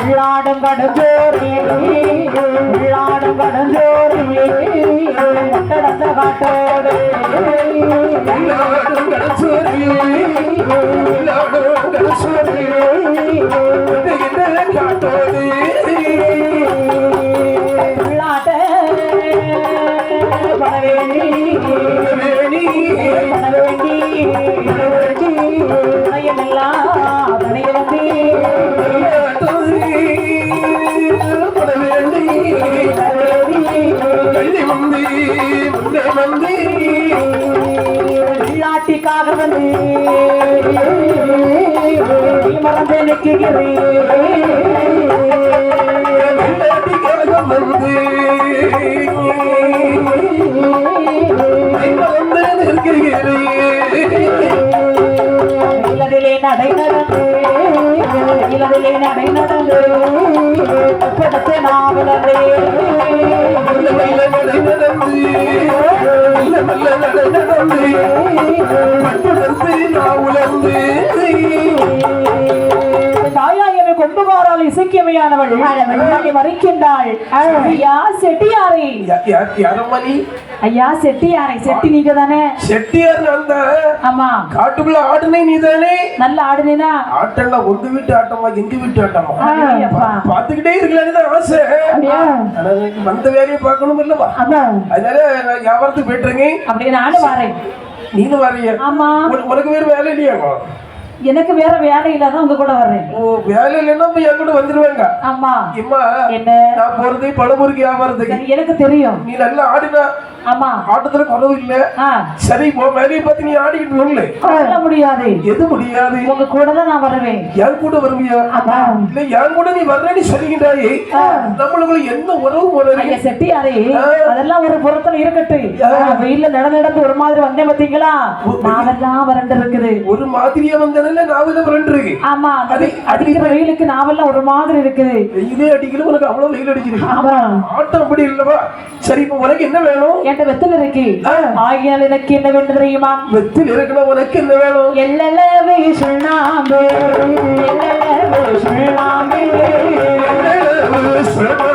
உள்ளாடும் கடுஞ்சோறு உள்ளாடும் கடுஞ்சோறு கட்டடத்த காட்டோடு உள்ளாட்ட உள்ளாட்டிக்காக வந்து நீ மறந்து நிற்கிறேன் நடை நடந்து இலதிலே நடை நடந்து படத்து நாவலரே இசைக்கியமையானவள் அவளை மறைக்கின்றாள். ஐயா செட்டியாரே. யாரம்மணி? ஐயா செட்டியாரை செட்டி நீங்க தானே செட்டியார் அந்த ஆமா. காட்டுக்குள்ள ஆடுனே நீதானே? நல்ல ஆடுனேனா ஆட்டம்லாம் உங்க வீட்டு ஆட்டமா எங்க வீட்டு ஆட்டமா. பாத்துக்கிட்டே இருக்கலாம்னு தான் ஆசை. வந்த வேலையை பார்க்கணும் இல்லவா? அதனால நான் வியாபாரத்துக்கு போயிட்டுறேங்க அப்படியே நானும் வரேன். நீங்க வரீங்க ஆமா. உனக்கு- உனக்கு வேற வேலை இல்லையாங்க? எனக்கு வேற வேலை இல்லாத உங்க கூட வர்றேன். ஓ வேலை இல்லைன்னா என் கூட வந்துருவாங்க. ஆமா. இம்மா என்ன? நான் போறது பழமுறுக்கு வியாபாரத்துக்கு எனக்கு தெரியும். நீ நல்லா ஆடினா ஆமா. ஆட்டத்துல குறவு இல்ல. சரி உன் வேலையை பார்த்து நீ ஆடிக்கிட்டு வரல. சொல்ல முடியாது. எது முடியாது? உங்க கூட தான் நான் வருவேன். என் கூட வருவியா? இல்ல என் கூட நீ வர்றேன்னு சொல்லுகின்றாயே நம்மளுக்குள்ள என்ன உறவு ஐயா செட்டியாரே. அதெல்லாம் ஒரு புறத்துல இருக்கட்டும். நான் வெயில்ல நடந்து நடந்து ஒரு மாதிரி வந்தேன் பாத்தீங்களா? நாவெல்லாம் வறண்டு இருக்குது. ஒரு மாதிரியா வந்தனால நாவல ரெண்டு இருக்கு. ஆமா அது அடிக்கிற வெயிலுக்கு நாவெல்லாம் ஒரு மாதிரி இருக்குது. வெயிலே அடிக்கல உனக்கு அவ்வளவு வெயில் அடிக்குது. ஆமா. ஆட்டம் அப்படி இல்லவா? சரி இப்ப உனக்கு என்ன வேணும்? என்கிட்ட வெத்தல இருக்கு. ஆகியால் எனக்கு என்ன வேண்டும் தெரியுமா? வெத்தில் இருக்கணும் உனக்கு என்ன வேணும்? எல்லளவு சுண்ணாம்பு எல்லளவு சுண்ணாம்பு. இளிவழுப்பு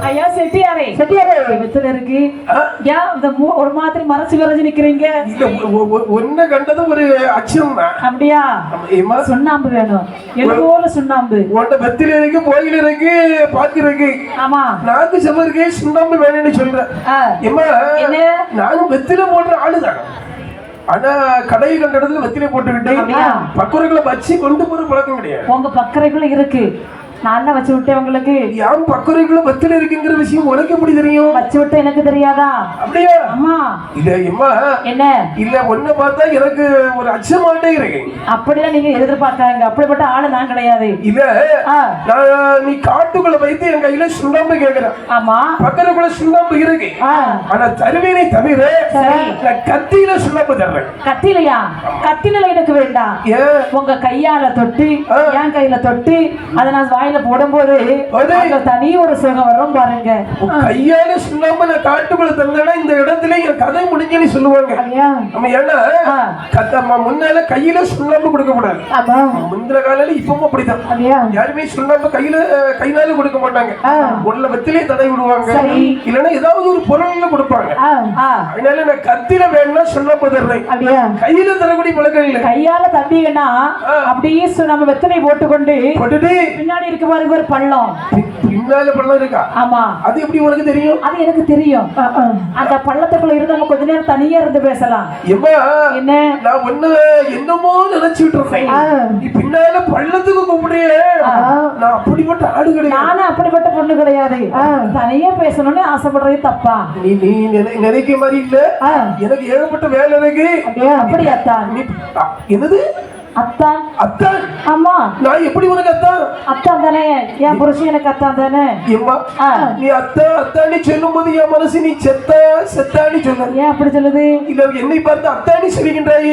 ஐயா செட்டியாரே. செட்டியாரே. வெத்தல இருக்கு. ஏன் இந்த ஒரு மாதிரி மறைச்சு விரைஞ்சு நிக்கிறீங்க. ஒன்ன கண்டது ஒரு அச்சம் அப்படியா? சுண்ணாம்பு வேணும். எது போல சுண்ணாம்பு? உன்ட வெத்தில இருக்கு கோயில் இருக்கு பாக்கு இருக்கு. ஆமா. நாக்கு செவ இருக்கு சுண்ணாம்பு வேணும்னு சொல்றேன் ஏமா? நானும் வெத்தில போடுற ஆளுதான். ஆனா கடை கண்ட இடத்துல வெத்தில அப்படியா? பக்குவர்களை வச்சு கொண்டு போற பழக்கம் கிடையாது. உங்க பக்கரைக்குள்ள இருக்கு. நான் வச்சு விட்டேன் உங்களுக்கு? ஏன் பக்குவர்களை வெத்தில இருக்குங்கிற விஷயம் உனக்கு எப்படி தெரியும்? வச்சு விட்ட எனக்கு தெரியாதா? அப்படியா? அம்மா. இல்ல எம்மா என்ன? இல்ல ஒன்ன பார்த்தா எனக்கு ஒரு அச்சமாட்டே இருக்கு அப்படிலாம் நீங்க எதிர்பார்க்காங்க அப்படிப்பட்ட ஆளு நான் கிடையாது. இல்ல நான் நீ காட்டுக்குள்ள வைத்து என் கையில சுண்ணாம்பு கேக்குறேன் ஆமா. பக்கத்துக்குள்ள சுண்ணாம்பு இருக்கு. ஆனா தருவேனை தவிர கத்தியில சுண்ணாம்பு தர்றேன். கத்திலையா? கத்தில எனக்கு வேண்டாம். உங்க கையால தொட்டு. என் கையில தொட்டு அதை நான் வாயில போடும்போது அது. அதுல தனி ஒரு சுகம் வரும் பாருங்க. கையால சுண்ணாம்பு நான் காட்டுக்குள்ள தந்தேன்னா இந்த இடத்துல என் கதை முடிஞ்சுன்னு சொல்லுவாங்க. நம்ம ஏன்னா. கத்தம்மா முன்னால கையில சுண்ணாம்பு கொடுக்க கூடாது. முந்தின காலையில இப்பவும் அப்படித்தான். அப்படியா? யாருமே சுண்ணாம்பு கையில கைனால கொடுக்க மாட்டாங்க. உள்ள வெத்திலே தடை விடுவாங்க. இல்லைன்னா ஏதாவது ஒரு பொருள்ல கொடுப்பாங்க. அதனால நான் கத்தில வேணும்னா சுண்ணாம்பு தர்றேன். கையில தரக்கூடிய பழக்கம் இல்லை. கையால தந்தீங்கன்னா. அப்படியே நம்ம வெத்தனை போட்டுக்கொண்டு பின்னாடி இருக்கு பாருங்க ஒரு பள்ளம். பின்னால பள்ளம் இருக்கா? ஆமா. அது எப்படி உனக்கு தெரியும்? அது எனக்கு தெரியும். அந்த பள்ளத்துக்குள்ள இருந்து நம்ம கொஞ்ச நேரம் தனியா இருந்து பேசலாம். என்ன? நான் ஒண்ணு என்னமோ நினைச்சுட்டு இருந்தேன் நீ பின்னால பள்ளத்துக்கு கூப்பிடுறியே. நான் அப்படிப்பட்ட ஆடு கிடையாது. நானும் அப்படிப்பட்ட பொண்ணு கிடையாது. தனியா பேசணும்னு ஆசைப்படுறது தப்பா? நீ நீ நினை- நினைக்க மாதிரி இல்ல. எனக்கு ஏகப்பட்ட வேலை இருக்கு. அப்படி அத்தான் நீ அ, என்னது? அத்தான் அத்தான் ஆமா. நான் எப்படி உனக்கு அத்தான் அத்தான் தானே. என் புருஷன் எனக்கு அத்தான் தானே. எம்மா. நீ அத்தா அத்தானி சொல்லும் போது என் மனசு நீ செத்தா செத்தானி சொல்ல ஏன் அப்படி சொல்லுது? இல்ல என்னை பார்த்து அத்தானி சொல்லுகின்றாய்.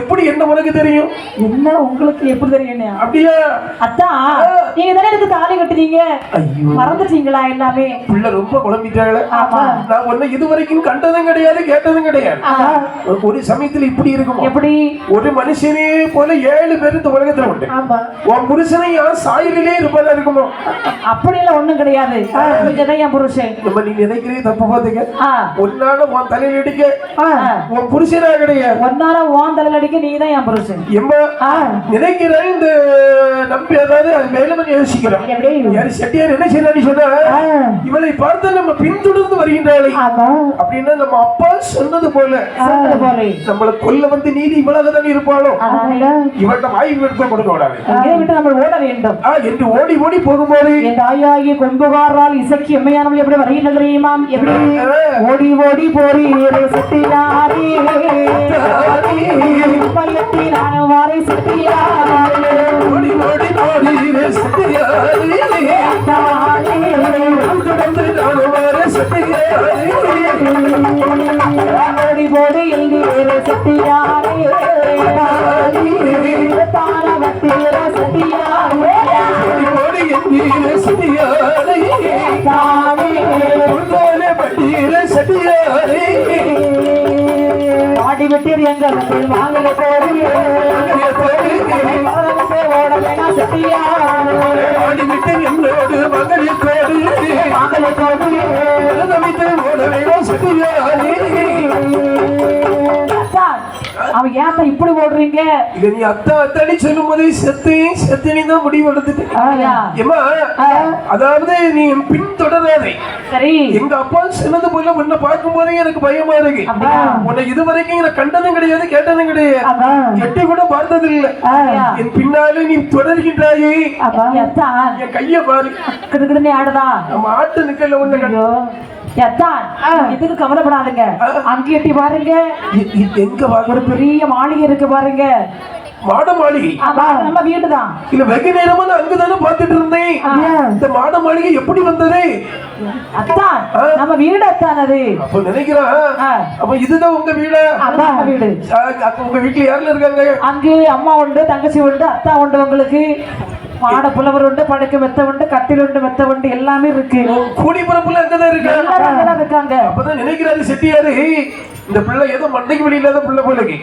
எப்படி என்ன உனக்கு தெரியும்? என்ன உங்களுக்கு எப்படி தெரியும் அப்படியா? அத்தான் நீங்க தானே எனக்கு தாலி கட்டுறீங்க மறந்துட்டீங்களா எல்லாமே? பிள்ளை ரொம்ப குழம்பிட்டாங்களே ஆமா. நான் உன்னை இது வரைக்கும் கண்டதும் கிடையாது கேட்டதும் கிடையாது. ஒரு சமயத்துல இப்படி இருக்குமோ? எப்படி? ஒரு மனுஷனே போல ஏழு பேர் இந்த உலகத்துல உண்டு. உன் புருஷனை யார் சாயலிலே இருப்பதா இருக்குமோ? அப்படி எல்லாம் ஒண்ணும் கிடையாது. நீங்க என் புருஷன். நம்ம நீ நினைக்கிறே தப்பு பாத்துக்க ஆ. உன்னால உன் தலையில அடிக்க. உன் புருஷனா கிடையாது ஒன்னார ஓன் தலையில அடிக்க நீ தான் என் புருஷன். எம்மா ஆ. நினைக்கிறேன் இந்த நம்பி அதாவது அது மேலும் யோசிக்கிறேன் எப்படி? யாரு செட்டியார் என்ன செய்யறான்னு சொன்னா இவளை பார்த்து நம்ம பின்தொடர்ந்து வருகின்றாளே. அப்படின்னா நம்ம அப்பா சொன்னது போல சொன்னது போலே. நம்மளை கொல்ல வந்து நீதி இவ்வளவுதான் இருப்பாளோ? இவள்கிட்ட வாய் விருப்ப கொடுக்க விடாது இதை விட்டு நம்ம ஓட வேண்டும். என்று ஓடி ஓடி போகும்போது என் தாயாகிய கொம்புகாரால் இசைக்கு எம்மையானவள் எப்படி வருகின்றது தெரியுமாம் எப்படி? ஓடி ஓடி போரி சத்தியாரி பயத்தி நானும் வாரி சத்தியாரி ஓடி ஓடி ஓடி ரே சத்தியாரி தொடர்ந்து நானும் வர சத்தியாரி ஓடி போடி எங்கு சத்தியாரி தானவத்தீர சத்தியாரி ஓடி ஓடி எண்ணீர பட்டீர எங்களுக்கு வாங்கல போரி. ஓட வேணா மகளிர் கோடு அவன் ஏன் இப்படி ஓடுறீங்க? இத நீ அத்தா அத்தாடி சொல்லும் போதே செத்து செத்துனி தான் முடிவு எடுத்துட்டு. ஏமா அதாவது நீ பின் தொடராதே சரி. எங்க அப்பா சொன்னது போல உன்னை பார்க்கும் போதே எனக்கு பயமா இருக்கு? உன்னை இது வரைக்கும் எனக்கு கண்டதும் கிடையாது கேட்டதும் கிடையாது. எட்டி கூட பார்த்தது இல்ல. என் பின்னாலே நீ தொடர்கின்றாயே. என் கைய பாரு. கிடுகிடுன்னு ஆடுதா? நம்ம ஆட்டு நிக்கல எத்தான், இதுக்கு கவலைப்படாதுங்க. அங்கே எட்டி பாருங்க. எங்க ஒரு பெரிய மாளிகை இருக்கு பாருங்க. மாட மாளிகை. ஆமா, நம்ம வீடுதான். இல்ல வெகு நேரமா நான் அங்கதானே பார்த்துட்டு இருந்தேன். இந்த மாட மாளிகை எப்படி வந்தது? அத்தான் நம்ம வீடு அத்தான் அது. அப்ப நினைக்கிறான். அப்ப இதுதான் உங்க வீடா? அதான் வீடு. உங்க வீட்டுல யாருல இருக்காங்க? அங்கு அம்மா உண்டு தங்கச்சி உண்டு அத்தா உண்டு உங்களுக்கு. மாட புலவர் உண்டு படுக்க மெத்த உண்டு கட்டில் உண்டு மெத்த உண்டு எல்லாமே இருக்கு. கூடி பரப்புல இருக்கா? அங்கதான் இருக்காங்க. அப்பதான் நினைக்கிறாரு செட்டியாரு. இந்த பிள்ளை ஏதோ மண்டைக்கு வெளி இல்லாத பிள்ளை போலக்கு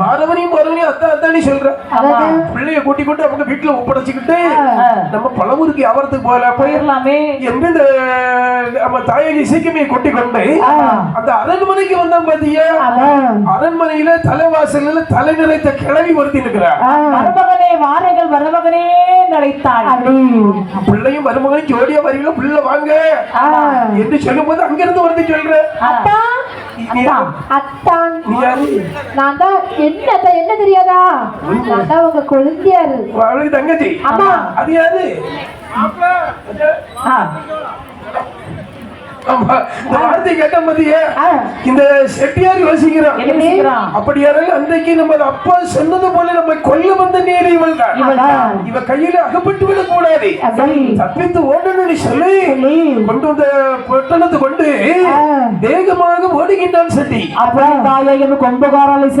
வரவனையும் வரவனையும் அத்தா அத்தானி சொல்ற. ஆமா. பிள்ளைய கூட்டி கொண்டு அவங்க வீட்டுல ஒப்படைச்சுக்கிட்டு நம்ம பழமுருக்கு வியாபாரத்துக்கு போகலாம் போயிடலாமே. என்று இந்த நம்ம தாயகி இசைக்குமே கொட்டி கொண்டு அந்த அரண்மனைக்கு வந்தான் பாத்தியா? அரண்மனையில தலைவாசல்ல தலை நிறைத்த கிளவி ஒருத்தி இருக்கிறார் வாருங்கள் மருமகனே நடைத்தாள் பிள்ளையும் மருமகனும் ஜோடியா வரீங்களா பிள்ளை வாங்க. என்று சொல்லும் போது அங்கிருந்து வந்து சொல்ற அத்தா நான் தான் என்ன அத்தா, என்ன தெரியாதா? நான் தான் உங்க கொழுந்தியாரு. தங்கச்சி. ஆமா. அது யாரு? வார்த்தை கேட்ட மத்திய இந்த செட்டியார் யோசிக்கிறான். அப்படியானால் அன்றைக்கு நம்ம அப்பா சொன்னது போல நம்ம கொல்ல வந்த நேரு இவள் தான். இவ கையில அகப்பட்டு விட கூடாது. தப்பித்து ஓடணும்னு சொல்லி கொண்டு வந்த பொட்டணத்தை கொண்டு வேகமாக ஓடுகின்றான் செட்டி. அப்புறம் தாயம் கொம்புகாரால்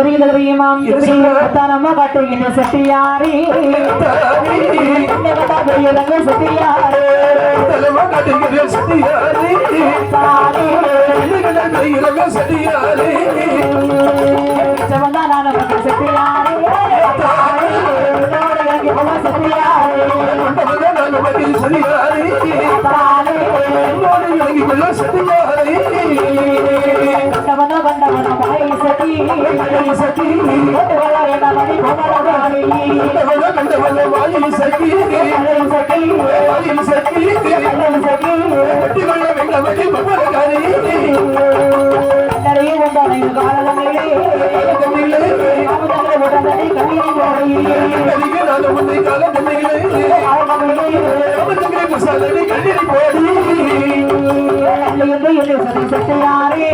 வருகிறது தெரியுமாம் காட்டுகின்ற சட்டியாரி. சட்டியாரி. தலைமா காட்டுகிற செட்டியாரே இலைகளை கையிலக செட்டியாரே வந்தா நான் சட்டியாரி சட்டியாரி கொண்டவனே நான் வாயில் சக்தி வாயில் சக்தி கொள்ள உண்டான கண்ணீரை போடையிலே என்று என்னை சதி சத்தியாரே.